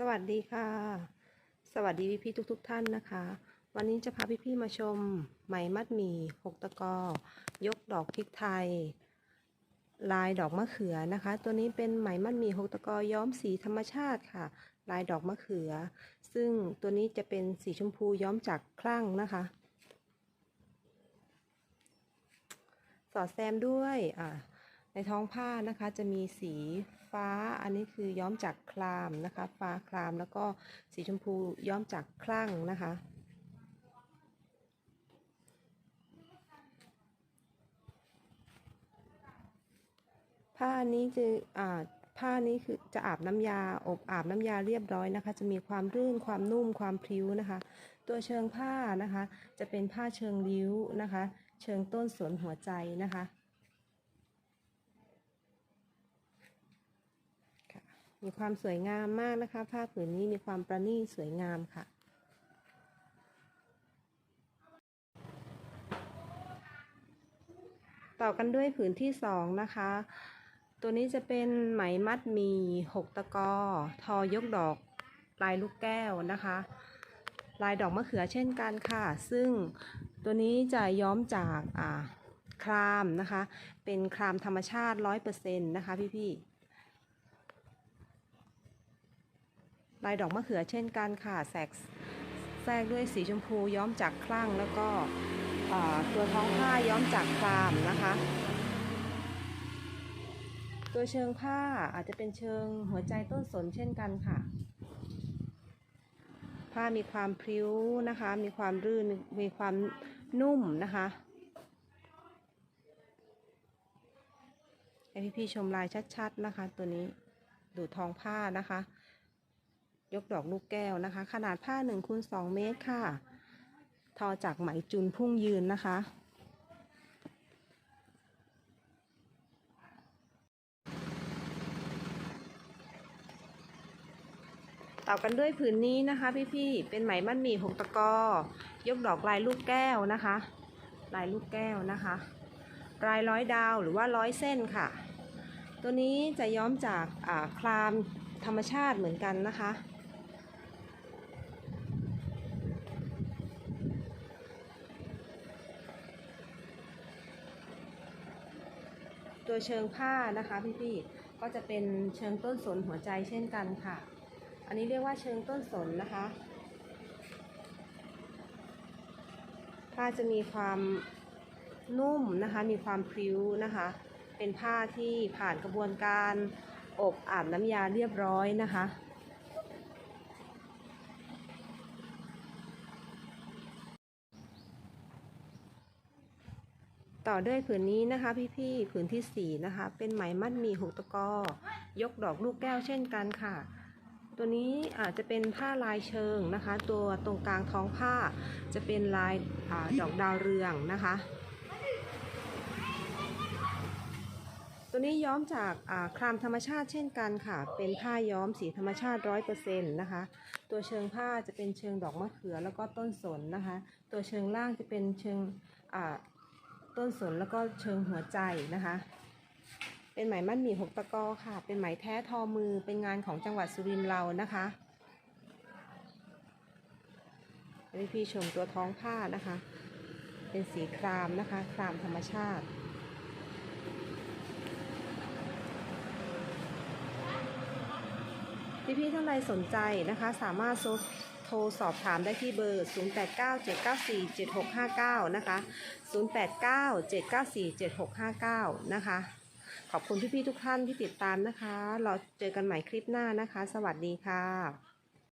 สวัสดีค่ะ สวัสดีพี่ๆทุกๆท่านนะคะ วันนี้จะพาพี่ๆมาชมไหมมัดหมี่หกตะกอยกดอกพริกไทย ลายดอกมะเขือนะคะ ตัวนี้เป็นไหมมัดหมี่หกตะกอย้อมสีธรรมชาติค่ะ ลายดอกมะเขือ ซึ่งตัวนี้จะเป็นสีชมพูย้อมจากคลั่งนะคะ สอดแซมด้วยอ่าในท้องผ้านะคะจะมีสี ฟ้า อันนี้คือย้อมจากคลามนะคะ ฟ้าคลามแล้วก็สีชมพูย้อมจากคลั่งนะคะ ผ้านี้จะอ่าผ้านี้คือจะอาบน้ำยาอบอาบน้ำยาเรียบร้อยนะคะ จะมีความรื่นความนุ่มความพริ้วนะคะ ตัวเชิงผ้านะคะ จะเป็นผ้าเชิงริ้วนะคะ เชิงต้นสวนหัวใจนะคะ ค่ะ มีความสวยงามมากนะคะ ผ้าผืนนี้มีความประณีตสวยงามค่ะ ต่อกันด้วยผืนที่สองนะคะ ตัวนี้จะเป็นไหมมัดมีหกตะกอ ทอยกดอกลายลูกแก้วนะคะ ลายดอกมะเขือเช่นกันค่ะ ซึ่งตัวนี้จะย้อมจากอ่าครามนะคะ เป็นครามธรรมชาติร้อยเปอร์เซ็นต์นะคะพี่ๆ ลายดอกมะเขือเช่นกันค่ะแสกแทรกด้วยสีชมพูย้อมจากคลั่งแล้วก็ตัวท้องผ้าย้อมจากครามนะคะ ตัวเชิงผ้าอาจจะเป็นเชิงหัวใจต้นสนเช่นกันค่ะ ผ้ามีความพริ้วนะคะ มีความรื่นมีความนุ่มนะคะให้พี่ๆชมลายชัดๆนะคะ ตัวนี้ดูทองผ้านะคะ ยกดอกลูกแก้วนะคะ ขนาดผ้า1คูณ2เมตรค่ะ ทอจากไหมจุนพุ่งยืนนะคะ ต่อกันด้วยผืนนี้นะคะพี่ๆ เป็นไหมมัดหมี่หกตะกอยกดอกลายลูกแก้วนะคะ ลายลูกแก้วนะคะ ลายร้อยดาวหรือว่าร้อยเส้นค่ะ ตัวนี้จะย้อมจากคลามธรรมชาติเหมือนกันนะคะ ตัวเชิงผ้านะคะพี่ๆก็จะเป็นเชิงต้นสนหัวใจเช่นกันค่ะ อันนี้เรียกว่าเชิงต้นสนนะคะผ้าจะมีความนุ่มนะคะมีความพริ้วนะคะ เป็นผ้าที่ผ่านกระบวนการอบอาบน้ำยาเรียบร้อยนะคะ ต่อด้วยผืนนี้นะคะ พี่ๆผืนที่สี่นะคะ เป็นไหมมัดมีหกตะกอยกดอกลูกแก้วเช่นกันค่ะ ตัวนี้อาจจะเป็นผ้าลายเชิงนะคะ ตัวตรงกลางท้องผ้าจะเป็นลายอาดอกดาวเรืองนะคะ ตัวนี้ย้อมจากาครามธรรมชาติเช่นกันค่ะ เป็นผ้าย้อมสีธรรมชาติร้อยเปอร์เซ็นต์นะคะ ตัวเชิงผ้าจะเป็นเชิงดอกมะเขือแล้วก็ต้นสนนะคะ ตัวเชิงล่างจะเป็นเชิงอ่า ต้นสนแล้วก็เชิงหัวใจนะคะ เป็นไหมมัดหมี่หกตะกอค่ะ เป็นไหมแท้ทอมือเป็นงานของจังหวัดสุรินทร์เรานะคะให้พี่ชมตัวท้องผ้านะคะ เป็นสีครามนะคะ ครามธรรมชาติพี่ๆท่านใดสนใจนะคะ สามารถโทร โทรสอบถามได้ที่เบอร์ 0897947659 นะคะ 0897947659 นะคะ ขอบคุณพี่ๆทุกท่านที่ติดตามนะคะ เราเจอกันใหม่คลิปหน้านะคะ สวัสดีค่ะ